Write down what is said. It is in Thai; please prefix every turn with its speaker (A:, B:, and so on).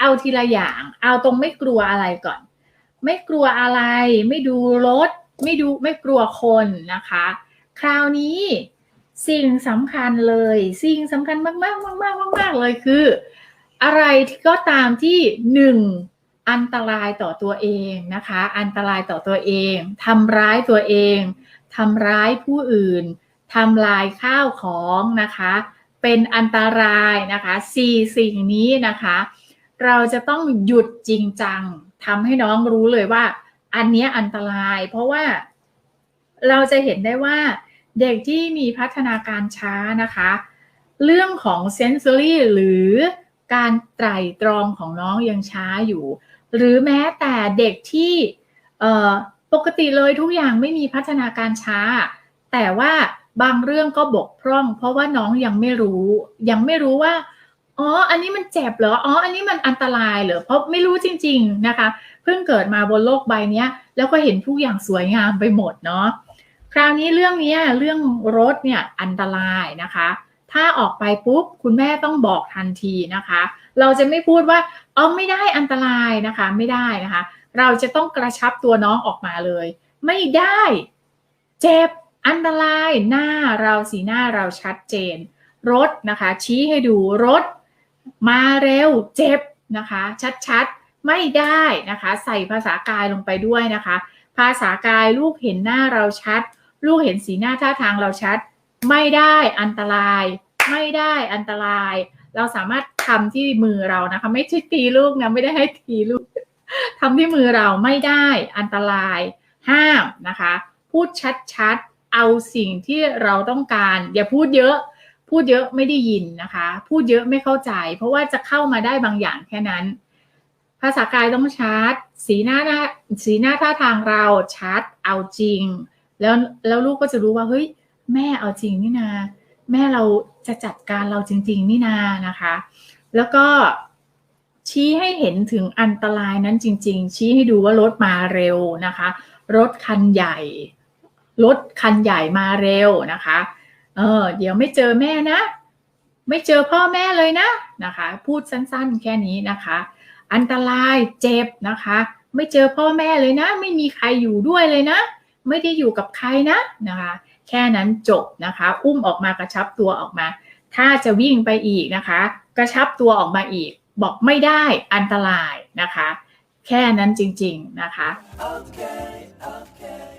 A: เอาทีละอย่าง เอาตรงไม่กลัวอะไรก่อน ไม่กลัวอะไร ไม่ดูรถ ไม่ดูไม่กลัวคนนะคะ คราวนี้สิ่งสำคัญเลย สิ่งสำคัญมากมากมากมากมากเลยคือ อะไรที่ก็ตามที่หนึ่งอันตรายต่อตัวเองนะคะ อันตรายต่อตัวเองทำร้ายตัวเองทำร้ายผู้อื่นทำลายข้าวของนะคะ เป็นอันตรายนะคะสี่สิ่งนี้นะคะ เราจะต้องหยุดจริงจังทำให้น้องรู้เลยว่า อันนี้อันตราย เพราะว่าเราจะเห็นได้ว่าเด็กที่มีพัฒนาการช้านะคะ เรื่องของเซน s อรี่หรือการไตร่ตรองของน้องยังช้าอยู่ หรือแม้แต่เด็กที่ปกติเลยทุกอย่างไม่มีพัฒนาการช้า แต่ว่าบางเรื่องก็บกพร่อง เพราะว่าน้องยังไม่รู้ ยังไม่รู้ว่า อ๋อ อันนี้มันเจ็บเหรอ อ๋อ อันนี้มันอันตรายเหรอ เพราะไม่รู้จริง ๆนะคะ เพิ่งเกิดมาบนโลกใบนี้แล้วก็เห็นทุกอย่างสวยงามไปหมดเนาะ คราวนี้เรื่องนี้เรื่องรถเนี่ยอันตรายนะคะ ถ้าออกไปปุ๊บคุณแม่ต้องบอกทันทีนะคะ เราจะไม่พูดว่าอ๋อไม่ได้อันตรายนะคะ ไม่ได้นะคะ เราจะต้องกระชับตัวน้องออกมาเลย ไม่ได้ เจ็บอันตรายหน้าเราสีหน้าเราชัดเจน รถนะคะ ชี้ให้ดูรถ มาเร็วเจ็บนะคะ ชัดๆไม่ได้นะคะ ใส่ภาษากายลงไปด้วยนะคะ ภาษากายลูกเห็นหน้าเราชัด ลูกเห็นสีหน้าท่าทางเราชัด ไม่ได้อันตราย ไม่ได้อันตราย เราสามารถทำที่มือเรานะคะ ไม่ใช่ตีลูกนะไม่ได้ให้ตีลูกทำที่มือเราไม่ได้อันตราย ห้ามนะคะ พูดชัดๆเอาสิ่งที่เราต้องการ อย่าพูดเยอะ พูดเยอะไม่ได้ยินนะคะ พูดเยอะไม่เข้าใจ เพราะว่าจะเข้ามาได้บางอย่างแค่นั้น ภาษากายต้องชัด สีหน้าหน้าสีหน้าท่าทางเราชัดเอาจริง แล้วแล้วลูกก็จะรู้ว่าเฮ้ยแม่เอาจริงนี่นาแม่เราจะจัดการเราจริง ๆ นี่นานะคะ แล้วก็ชี้ให้เห็นถึงอันตรายนั้นจริง ๆ ชี้ให้ดูว่ารถมาเร็วนะคะ รถคันใหญ่ รถคันใหญ่มาเร็วนะคะ เออเดี๋ยวไม่เจอแม่นะ ไม่เจอพ่อแม่เลยนะนะคะ พูดสั้นๆ แค่นี้นะคะ อันตรายเจ็บนะคะ ไม่เจอพ่อแม่เลยนะ ไม่มีใครอยู่ด้วยเลยนะ ไม่ได้อยู่กับใครนะนะคะ แค่นั้นจบนะคะ อุ้มออกมากระชับตัวออกมา ถ้าจะวิ่งไปอีกนะคะ กระชับตัวออกมาอีก บอกไม่ได้อันตรายนะคะ แค่นั้นจริง ๆนะคะ
B: Okay, okay.